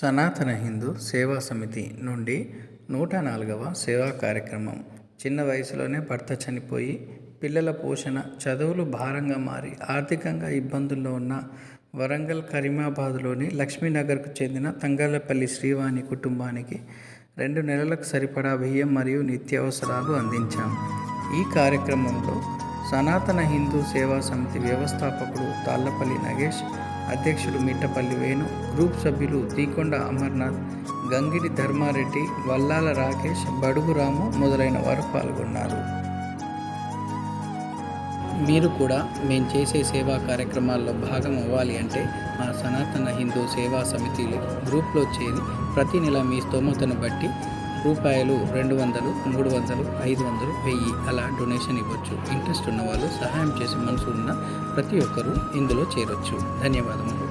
సనాతన హిందూ సేవా సమితి నుండి నూట నాలుగవ సేవా కార్యక్రమం. చిన్న వయసులోనే భర్త చనిపోయి పిల్లల పోషణ చదువులు భారంగా మారి ఆర్థికంగా ఇబ్బందుల్లో ఉన్న వరంగల్ కరీమాబాద్లోని లక్ష్మీనగర్కు చెందిన తంగళ్ళపల్లి శ్రీవాణి కుటుంబానికి రెండు నెలలకు సరిపడా బియ్యం మరియు నిత్యావసరాలు అందించాం. ఈ కార్యక్రమంలో సనాతన హిందూ సేవా సమితి వ్యవస్థాపకుడు తాళ్ళపల్లి నగేష్ అధ్యక్షుడు మిట్టపల్లి వేణు గ్రూప్ సభ్యులు దీకొండ అమర్నాథ్ గంగిడి ధర్మారెడ్డి వల్లాల రాకేష్ బడుగురాము మొదలైన వారు పాల్గొన్నారు. మీరు కూడా మేము చేసే సేవా కార్యక్రమాల్లో భాగం అవ్వాలి అంటే మా సనాతన హిందూ సేవా సమితిలో గ్రూప్లో చేరి ప్రతి నెల మీ స్తోమతను బట్టి రూపాయలు రెండు వందలు మూడు వందలు ఐదు వందలు వెయ్యి అలా డొనేషన్ ఇవ్వచ్చు. ఇంట్రెస్ట్ ఉన్న వాళ్ళు సహాయం చేసే మనసు ఉన్న ప్రతి ఒక్కరూ ఇందులో చేరొచ్చు. ధన్యవాదములు.